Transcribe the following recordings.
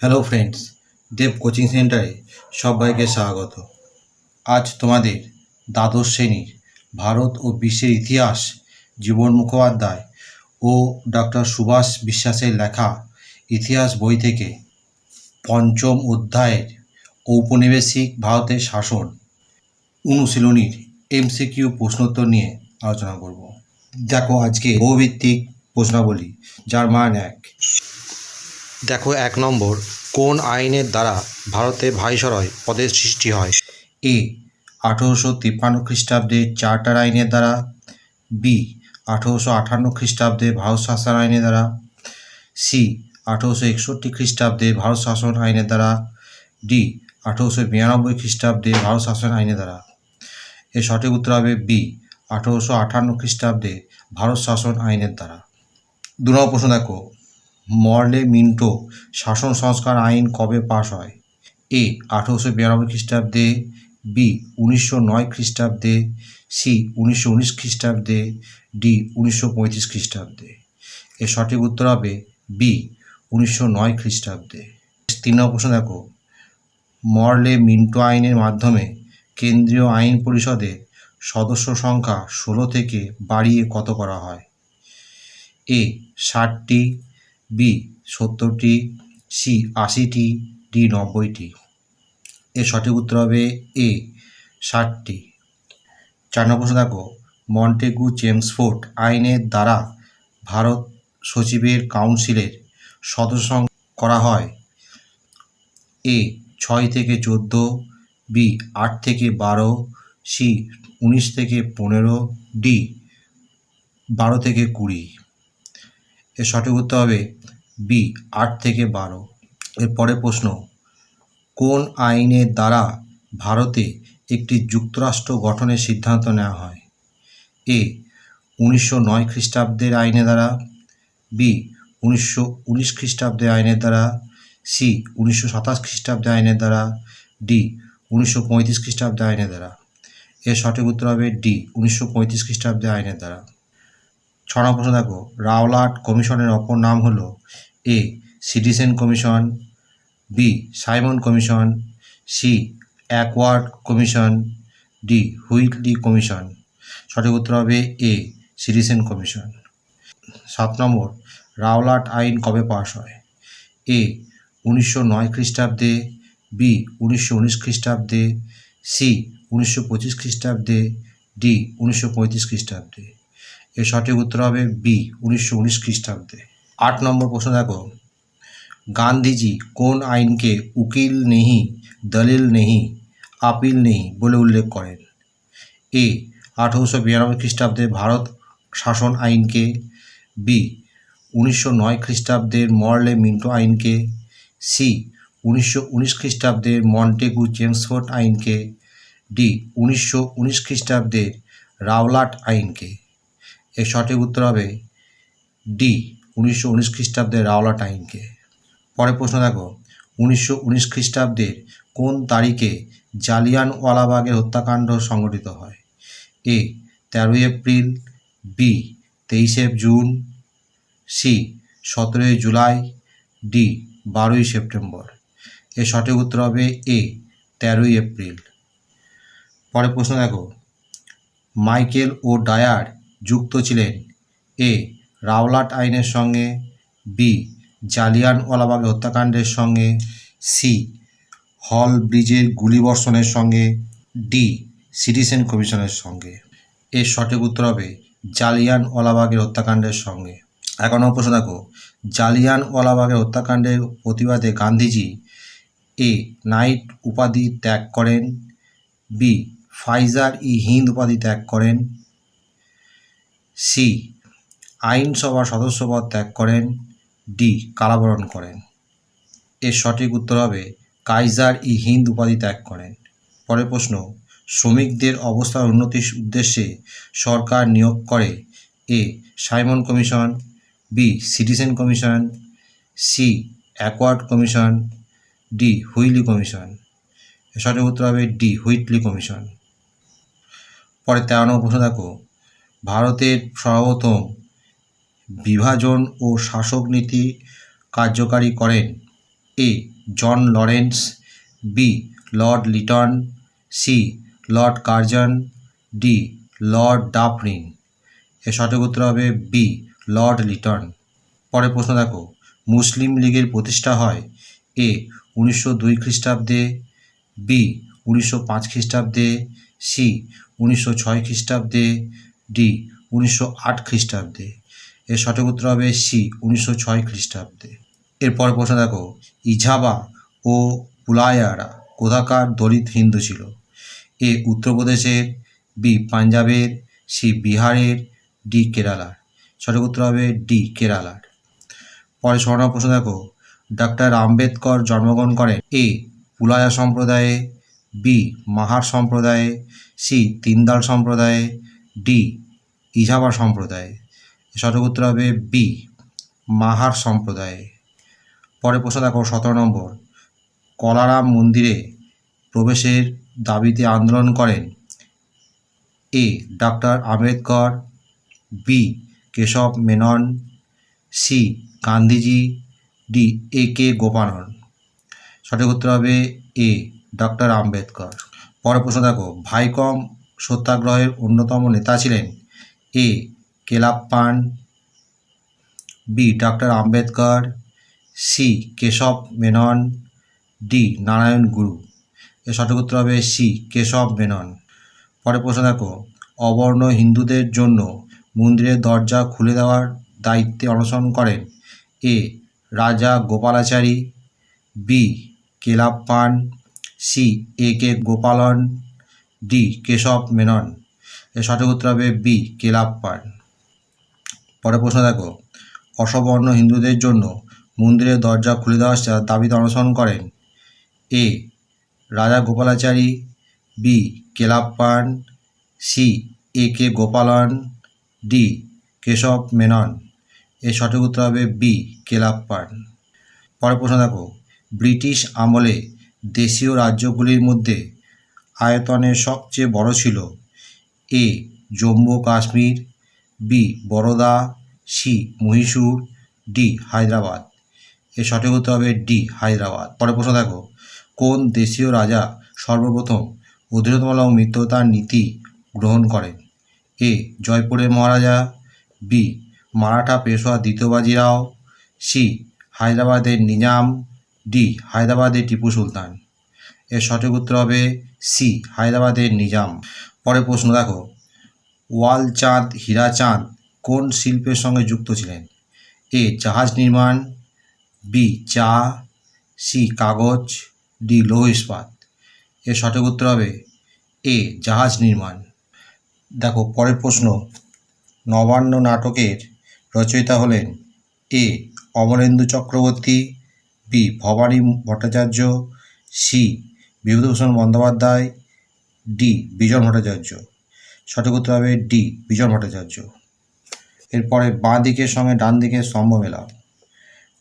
Hello friends, দেব coaching সেন্টারে সবাইকে স্বাগত। আজ তোমাদের দ্বাদশ শ্রেণির ভারত ও বিশ্বের ইতিহাস, জীবন মুখোপাধ্যায় ও ডক্টর সুভাষ বিশ্বাসের লেখা ইতিহাস বই থেকে পঞ্চম অধ্যায়ের ঔপনিবেশিক ভারতের শাসন অনুশীলনীর এমসিকিউ প্রশ্নোত্তর নিয়ে আলোচনা করব। দেখো আজকে বহুভিত্তিক প্রশ্নাবলী, যার মান এক। দেখো এক নম্বর, কোন আইনের দ্বারা ভারতে ভাইসরয় পদের সৃষ্টি হয়? এ, আঠেরোশো তিপ্পান্ন খ্রিস্টাব্দে চার্টার আইনের দ্বারা, বি, আঠেরোশো আটান্ন খ্রিস্টাব্দে ভারত শাসন আইনের দ্বারা, সি, আঠেরোশো একষট্টি খ্রিস্টাব্দে ভারত শাসন আইনের দ্বারা, ডি, আঠেরোশো বিরানব্বই খ্রিস্টাব্দে ভারত শাসন আইনের দ্বারা। এর সঠিক উত্তর হবে বি, আঠেরোশো আটান্ন খ্রিস্টাব্দে ভারত শাসন আইনের দ্বারা। দু নম্বর প্রশ্ন দেখো মর্লে মিন্টো শাসন, সংস্কার, আইন কবে পাশ হয়? এ, আঠেরোশো বিরানব্বই খ্রিস্টাব্দে, বি, উনিশশো নয় খ্রিস্টাব্দে, সি, উনিশশো উনিশ খ্রিস্টাব্দে, ডি, উনিশশো পঁয়ত্রিশ খ্রিস্টাব্দে। এর সঠিক উত্তর হবে বি, উনিশশো নয় খ্রিস্টাব্দে। তিন নম্বর প্রশ্ন দেখো। মর্লে মিন্টো আইনের মাধ্যমে কেন্দ্রীয় আইন পরিষদের সদস্য সংখ্যা ষোলো থেকে বাড়িয়ে কত করা হয়? এ, ষাটটি বি, সত্তরটি, সি, আশিটি, ডি, নব্বইটি। এর সঠিক উত্তর হবে এ, ষাটটি। চার নম্বর প্রশ্ন দেখো, মন্টেগু চেমসফোর্ড আইনের দ্বারা ভারত সচিবের কাউন্সিলের সদস্য করা হয়। এ, ছয় থেকে চোদ্দ, বি, আট থেকে বারো, সি, উনিশ থেকে পনেরো, ডি, বারো থেকে কুড়ি। এর সঠিক উত্তর হবে বি, আট থেকে বারো। এর পরের প্রশ্ন, কোন আইনের দ্বারা ভারতে একটি যুক্তরাষ্ট্র গঠনের সিদ্ধান্ত নেওয়া হয়? এ, উনিশশো নয় খ্রিস্টাব্দের আইনের দ্বারা, বি, উনিশশো উনিশ খ্রিস্টাব্দের আইনের দ্বারা, সি, উনিশশো সাতাশ খ্রিস্টাব্দের আইনের দ্বারা, ডি, উনিশশো পঁয়ত্রিশ খ্রিস্টাব্দে আইনের দ্বারা। এর সঠিক উত্তর হবে ডি, উনিশশো পঁয়ত্রিশ খ্রিস্টাব্দে আইনের দ্বারা। ছ নম্বর প্রশ্ন দেখো, রাওলাট কমিশনের অপর নাম হলো A, citizen commission, B, Simon commission, C, Acworth commission, D, Whitley commission. সঠিক উত্তর হবে এ, সিটিজেন কমিশন। সাত নম্বর, রাওলাট আইন কবে পাশ হয়? এ, উনিশশো নয় খ্রিস্টাব্দে, বি, উনিশশো উনিশ খ্রিস্টাব্দে, সি, উনিশশো পঁচিশ খ্রিস্টাব্দে, ডি, উনিশশো পঁয়ত্রিশ খ্রিস্টাব্দে। এর সঠিক উত্তর হবে বি উনিশশো উনিশ খ্রিস্টাব্দে। আট নম্বর প্রশ্ন দেখো। গান্ধীজি কোন আইনকে উকিল নেহি, দলিল নেহি, আপিল নেহি বলে উল্লেখ করেন? এ আঠেরোশো বিরানব্বই খ্রিস্টাব্দে ভারত শাসন আইনকে বি উনিশশো নয় খ্রিস্টাব্দের মর্লে মিন্টো আইনকে সি উনিশশো উনিশ খ্রিস্টাব্দের মন্টেগু চেমসফোর্ড আইনকে ডি উনিশশো উনিশ খ্রিস্টাব্দের রাওলাট আইনকে। এর সঠিক উত্তর হবে ডি, উনিশশো উনিশ খ্রিস্টাব্দের রাওলা টাইমকে। পরে প্রশ্ন দেখো, উনিশশো উনিশ খ্রিস্টাব্দের কোন তারিখে জালিয়ানওয়ালাবাগের হত্যাকাণ্ড সংঘটিত হয়? এ, তেরোই এপ্রিল, বি, তেইশে জুন, সি, সতেরোই জুলাই, ডি, বারোই সেপ্টেম্বর। এর সঠিক উত্তর হবে এ, তেরোই এপ্রিল। পরে প্রশ্ন দেখো, মাইকেল ও ডায়ার যুক্ত ছিলেন। এ. রাওলাট আইনের সঙ্গে, বি. জালিয়ানওয়ালাবাগ হত্যাকাণ্ডের সঙ্গে, সি. হল ব্রিজের গুলিবর্ষণের সঙ্গে, ডি. সিটিজেন কমিশনের সঙ্গে। এর সঠিক উত্তর হবে জালিয়ানওয়ালাবাগের হত্যাকাণ্ডের সঙ্গে। নম্বর প্রশ্ন দেখো, জালিয়ানওয়ালাবাগের হত্যাকাণ্ডের প্রতিবাদে গান্ধীজি এ নাইট উপাধি ত্যাগ করেন, বি. ফাইজার ই হিন্দ উপাধি ত্যাগ করেন সি, আইনসভার সদস্যপদ ত্যাগ করেন। ডি, কারাবরণ করেন। এর সঠিক উত্তর হবে কাইজার ই হিন্দ উপাধি ত্যাগ করেন। পরের প্রশ্ন, শ্রমিকদের অবস্থার উন্নতির উদ্দেশ্যে সরকার নিয়োগ করে A, Simon commission, B, citizen commission, C Acworth commission, D, Whitley commission. সঠিক উত্তর হবে ডি, হুইটলি কমিশন। পরে তেরো নম্বর প্রশ্ন দেখো ভারতের সর্বপ্রথম বিভাজন ও শাসক নীতি কার্যকারী করেন। A. John Lawrence, B. Lord Lytton, C. Lord Curzon, D. Lord Dufferin. এর সঠিক উত্তর হবে বি. লর্ড লিটন। পরে প্রশ্ন দেখো। মুসলিম লীগের প্রতিষ্ঠা হয় এ উনিশশো দুই খ্রিস্টাব্দে, বি উনিশশো পাঁচ খ্রিস্টাব্দে, সি উনিশশো ছয় খ্রিস্টাব্দে ডি, উনিশশো আট খ্রিস্টাব্দে। এর সঠিক উত্তর হবে সি, উনিশশো ছয় খ্রিস্টাব্দে। এরপর প্রশ্ন দেখো, ইঝাবা ও পুলায়ারা কোথাকার দলিত হিন্দু ছিল? এ, উত্তরপ্রদেশের, বি, পাঞ্জাবের, সি, বিহারের, ডি, কেরালার। সঠিক উত্তর হবে ডি, কেরালার। পরে স্বর্ণ প্রশ্ন দেখো ডক্টর আম্বেদকর জন্মগ্রহণ করেন এ পুলায়া সম্প্রদায়ে, বি, মাহার সম্প্রদায়ে, সি, তিনদাল সম্প্রদায়ে ডি ইঝাবা সম্প্রদায়। সঠিক উত্তর হবে বি, মাহার সম্প্রদায়। পরে প্রশ্ন দেখো, সতেরো নম্বর। কলারাম মন্দিরে প্রবেশের দাবিতে আন্দোলন করেন A doctor Ambedkar, B, Keshav Menon, C, Gandhiji, D, A, K Gopalan সঠিক উত্তর হবে এ ডক্টর আম্বেদকর। পরে প্রশ্ন দেখো, ভাইকম সত্যাগ্রহের অন্যতম নেতা ছিলেন A. Kelappan, B. Doctor Ambedkar, C. Keshav Menon, D. Narayana Guru. এর সঠিক উত্তর হবে সি. কেশব মেনন। পরে প্রশ্ন দেখো, অবর্ণ হিন্দুদের জন্য মন্দিরের দরজা খুলে দেওয়ার দায়িত্বে অনশন করেন A. Raja Gopalachari, B. Kelappan, C. A. K. Gopalan D, Keshav Menon. এর সঠিক উত্তর হবে বি কেলাপ্পান পরের প্রশ্ন দেখো, অসবর্ণ হিন্দুদের জন্য মন্দিরের দরজা খুলে দেওয়ার দাবিতে অনশন করেন। A, Raja Gopalachari, B Kelappan C, A K Gopalan, D, Keshav Menon. এর সঠিক উত্তর হবে বি কেলাপ্পান পরের প্রশ্ন দেখো, ব্রিটিশ আমলে দেশীয় রাজ্যগুলির মধ্যে আয়তনে সবচেয়ে বড় ছিল A Jammu Kashmir, B Baroda, C Mysore, D Hyderabad. এর সঠিক হতে হবে ডি হায়দ্রাবাদ। পরে প্রশ্ন দেখো, কোন দেশীয় রাজা সর্বপ্রথম অধীনতামূলক মিত্রতার নীতি গ্রহণ করেন? এ জয়পুরের মহারাজা, বি মারাঠা পেশোয়া দ্বিতীয় বাজিরাও সি হায়দ্রাবাদের নিজাম, ডি হায়দ্রাবাদের টিপু সুলতান। এর সঠিক উত্তর হবে সি, হায়দ্রাবাদের নিজাম। পরের প্রশ্ন দেখো ওয়াল চাঁদ হীরা চাঁদ কোন শিল্পের সঙ্গে যুক্ত ছিলেন? এ, জাহাজ নির্মাণ, বি, চা, সি, কাগজ, ডি, লৌহ ইস্পাত। এর সঠিক উত্তর হবে এ, জাহাজ নির্মাণ। দেখো, পরের প্রশ্ন, নবান্ন নাটকের রচয়িতা হলেন A, Amarendu Chakraborty, B, Bhabani Bhattacharya, C Bibhutibhushan Bandyopadhyay, D. Bijan Bhattacharya. সঠিক উত্তর হবে ডি. বিজন ভট্টাচার্য। এরপরে বাঁ দিকের সঙ্গে ডান দিকের স্তম্ভ মেলা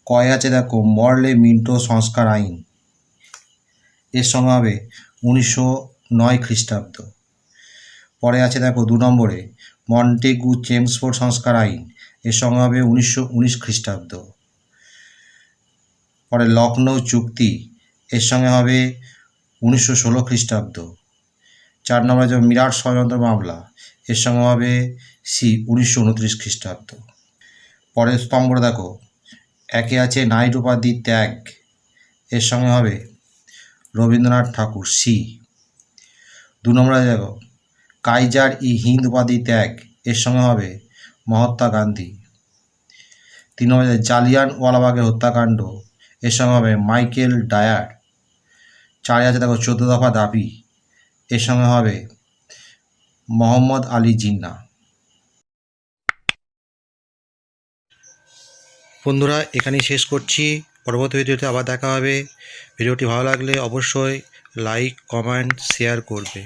কয় আছে দেখো? মরলে মিন্টো সংস্কার আইন। এর সঙ্গে হবে উনিশশো নয় খ্রিস্টাব্দ। পরে আছে দেখো দু নম্বরে মন্টেগু চেমসফোর্ড সংস্কার আইন। এর সঙ্গে হবে উনিশশো উনিশ খ্রিস্টাব্দ। পরে লখনৌ চুক্তি। এর সঙ্গে হবে উনিশশো ষোলো খ্রিস্টাব্দ। চার নম্বরে যে মিরাট ষড়যন্ত্র মামলা, এর সঙ্গে হবে সি উনিশশো উনত্রিশ খ্রিস্টাব্দ। পরের স্তম্ভ দেখো। একে আছে নাইট উপাধি ত্যাগ। এর সঙ্গে হবে রবীন্দ্রনাথ ঠাকুর, সি। দু নম্বরে দেখো। কাইজার ই হিন্দ উপাধি ত্যাগ। এর সঙ্গে হবে মহাত্মা গান্ধী। তিন নম্বরে জালিয়ান ওয়ালাবাগের হত্যাকাণ্ড। এর সঙ্গে হবে মাইকেল ডায়ার। চারে আছে দেখো চোদ্দ দফা দাবি। এর সঙ্গে হবে মোহাম্মদ আলী জিন্না। বন্ধুরা, এখানেই শেষ করছি। পরবর্তী ভিডিওতে আবার দেখা হবে। ভিডিওটি ভালো লাগলে অবশ্যই লাইক, কমেন্ট, শেয়ার করবে।